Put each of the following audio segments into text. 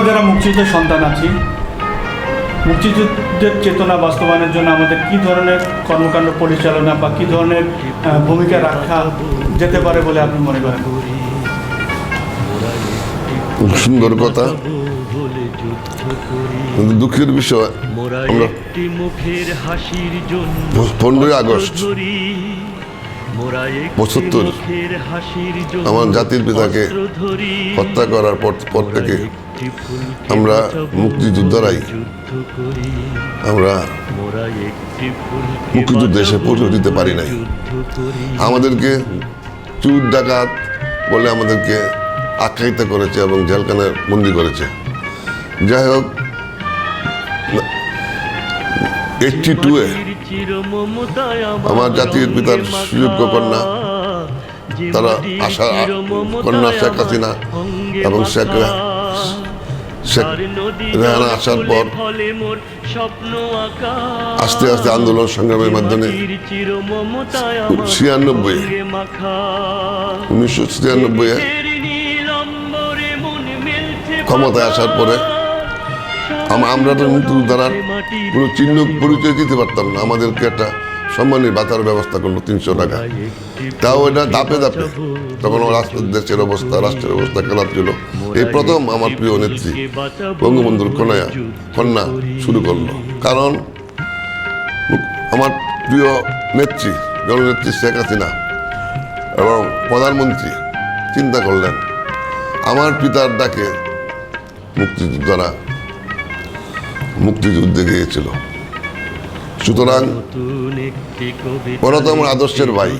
আমরা যারা মুক্তিযুদ্ধের সন্তান আছি মুক্তিযুদ্ধের চেতনা বাস্তবায়নের জন্য আমাদের কি ধরনের কর্মকাণ্ড পরিচালনা বা কি ধরনের ভূমিকা রাখা যেতে পারে বলে আপনি মনে করেন? খুব সুন্দর কথা। কিন্তু দুঃখের বিষয় আমরা পনেরোই আগস্ট। পঁচাত্তর। আমার জাতির পিতাকে হত্যা করার পর পর থেকে আমরা মুক্তিযোদ্ধারাই। আমরা মুক্তিযুদ্ধে এসে পৌঁছে দিতে পারি নাই। আমাদেরকে চুর ডাকাত বলে আমাদেরকে আখ্যায়িত করেছে এবং জেলখানায় বন্দি করেছে। যাই হোক এইটটি টুয়ে আমার জাতির পিতার সুযোগ্য কন্যা তারা আশা কন্যা শেখ হাসিনা এবং শেখ রেহানা আসার পর আস্তে আস্তে আন্দোলন সংগ্রামের মাধ্যমে ছিয়ানব্বই উনিশশো ছিয়ানব্বই ক্ষমতায় আসার পরে আমরা তো মুক্তিযোদ্ধার কোনো চিহ্ন পরিচয় দিতে পারতাম না। আমাদেরকে একটা সম্মানের বাতার ব্যবস্থা করল তিনশো টাকা। তাও এটা দাপে দাপে তখন আমার রাষ্ট্র দেশের অবস্থা, রাষ্ট্রের অবস্থা খারাপ ছিল। এই প্রথম আমার প্রিয় নেত্রী বঙ্গবন্ধুর কন্যা কন্যা শুরু করল। কারণ আমার প্রিয় নেত্রী, জননেত্রী শেখ হাসিনা এবং প্রধানমন্ত্রী চিন্তা করলেন, আমার পিতার ডাকে মুক্তিযোদ্ধারা মুক্তিযুদ্ধে গিয়েছিল সুতরাং ওরা আদর্শের ভাই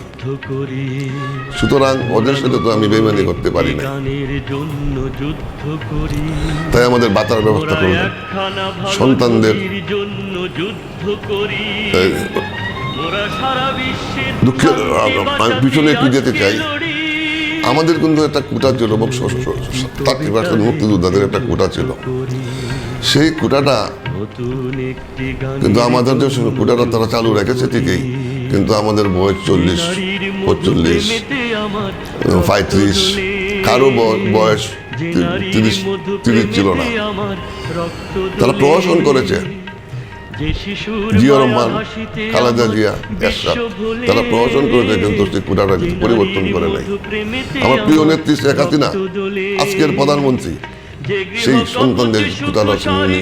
সুতরাং ওদের সাথে তো আমি বেমানি করতে পারি না তাই আমাদের বাতার ব্যবস্থা সন্তানদের করি বিশ্বের দুঃখের পিছনে একটু যেতে চাই আমাদের কিন্তু একটা কোটা ছিল মুক্তিযোদ্ধাদের একটা কোটা ছিল সেই কোটাটা কিন্তু আমাদের যে কোটাটা তারা চালু রেখেছে ঠিকই কিন্তু আমাদের বয়স চল্লিশ পঁয়তাল্লিশ পঁয়ত্রিশ কারও বয়স তিরিশ তিরিশ ছিল না। তারা প্রহসন করেছে। জিয়া রহমান খালেদা জিয়া এরশাদ তারা প্রহসন করেছে কিন্তু সেই কোটাটা কিছু পরিবর্তন করে নাই। আমার প্রিয় নেত্রী শেখ হাসিনা আজকের প্রধানমন্ত্রী সেই সন্তানদের কোটাটা উনি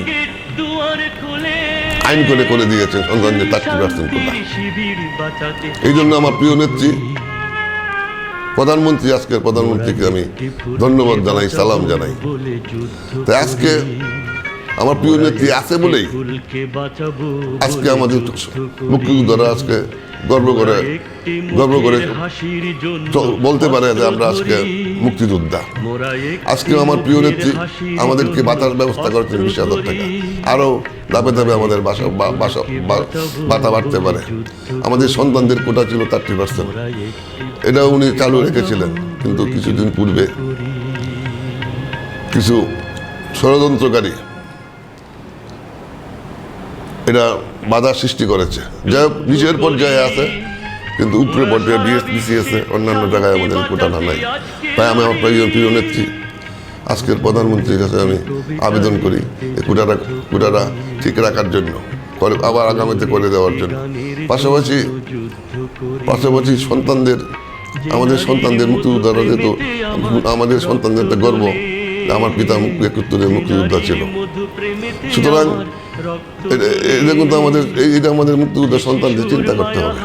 আইন করে করে দিয়েছেন সন্তানদের থার্টি পার্সেন্ট কোটা এই জন্য আমার প্রিয় নেত্রী প্রধানমন্ত্রী আজকের প্রধানমন্ত্রীকে আমি ধন্যবাদ জানাই সালাম জানাই। তাই আজকে আমার প্রিয় নেত্রী আছে বলেই আজকে আমাদের মুক্তিযুদ্ধরা আজকে গর্ব করে গর্ব করে বলতে পারে যে আমরা আজকে মুক্তিযোদ্ধা। আজকে আমার প্রিয় নেত্রী আমাদেরকে বাতার ব্যবস্থা করেছেন বিশ হাজার টাকা আরও ধাপে ধাপে আমাদের বাসা বাসা বাতা বাড়তে পারে। আমাদের সন্তানদের কোটা ছিল থার্টি পার্সেন্ট। এটা উনি চালু রেখেছিলেন কিন্তু কিছুদিন পূর্বে কিছু ষড়যন্ত্রকারী এটা বাধা সৃষ্টি করেছে। যাই হোক নিচের পর্যায়ে আছে কিন্তু উপরে পর্যায়ে বিএস বিসিএস অন্যান্য জায়গায় আমাদের কোটাটা নাই। তাই আমি আমার প্রিয় প্রিয় নেত্রী আজকের প্রধানমন্ত্রীর কাছে আমি আবেদন করি এই কোটাটা কোটাটা ঠিক রাখার জন্য করে আবার আগামীতে করে দেওয়ার জন্য। পাশাপাশি পাশাপাশি সন্তানদের আমাদের সন্তানদের মুক্তিযোদ্ধারা যেহেতু আমাদের সন্তানদের একটা গর্ব আমার পিতা মুক্তিযোদ্ধা ছিল। সুতরাং এটা কিন্তু আমাদের এটা আমাদের মুক্তিযোদ্ধা সন্তানদের চিন্তা করতে হবে।